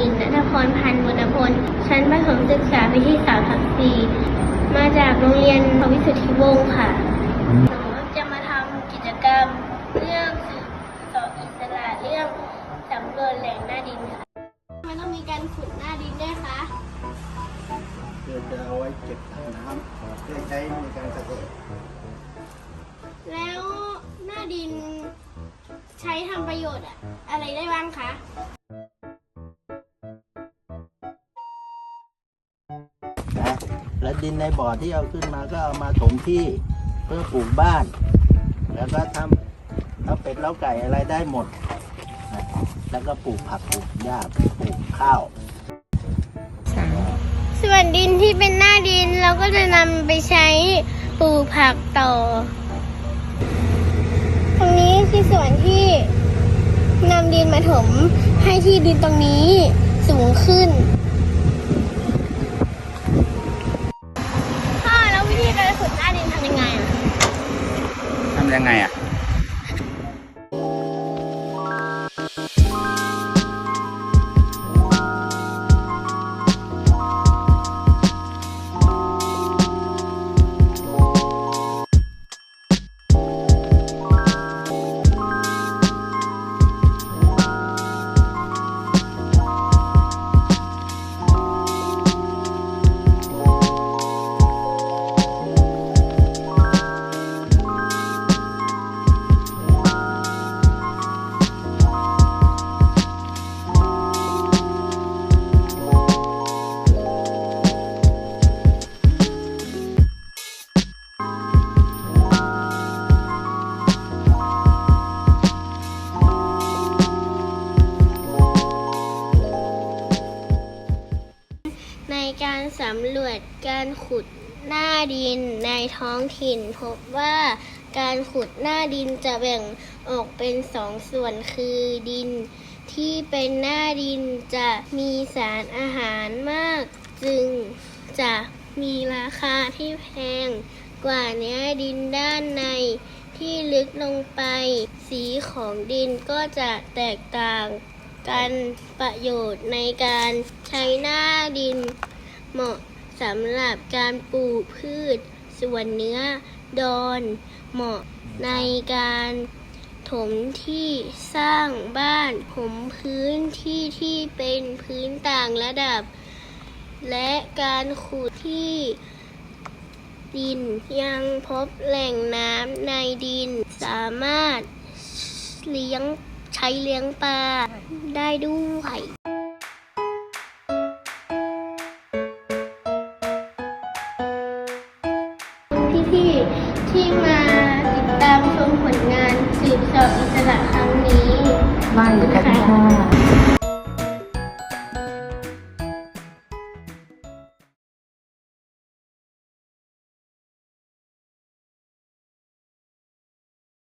ญิงณนครพันธ์วรรณพล ชั้นประถมศึกษาปีที่สามทับสี่มาจากโรงเรียนพระวิสุทธิวงศ์ค่ะ หนูจะมาทำกิจกรรมเรื่องสืบเสอบอิสระเรื่องสำรวจแหล่งหน้าดินค่ะมันต้องมีการขุดหน้าดินด้วยคะเพื่อจะเอาไว้เก็บน้ำเพื่อใช้ในการเกษตรแล้วหน้าดินใช้ทำประโยชน์อะอะไรได้บ้างคะ นะและดินในบ่อที่เอาขึ้นมาก็เอามาถมที่เพื่อปลูกบ้าน แล้วก็ทำเอาเป็ดเล้าไก่อะไรได้หมดนะแล้วก็ปลูกผักปลูกหญ้าปลูกข้าวส่วนดินที่เป็นหน้าดินเราก็จะนำไปใช้ปลูกผักต่อ ตรงนี้คือส่วนที่นำดินมาถมให้ที่ดินตรงนี้สูงขึ้น ยังไงอะ สำรวจการขุดหน้าดินในท้องถิ่น พบว่าการขุดหน้าดินจะแบ่งออกเป็นสองส่วนคือดิน ที่เป็นหน้าดินจะมีสารอาหารมาก จึงจะมีราคาที่แพงกว่าเนื้อดินด้านในที่ลึกลงไป สีของดินก็จะแตกต่างกันประโยชน์ในการใช้หน้าดิน เหมาะสำหรับการปลูกพืช ส่วนเนื้อดอนเหมาะในการถมที่สร้างบ้านผมพื้นที่ที่เป็นพื้นต่างระดับ และการขุดที่ดินยังพบแหล่งน้ำในดินสามารถเลี้ยงใช้เลี้ยงปลาได้ด้วย ที่มาติดตามชมผลงานสืบเสอบอิสระครั้งนี้บ้านอยู่กันค่ะ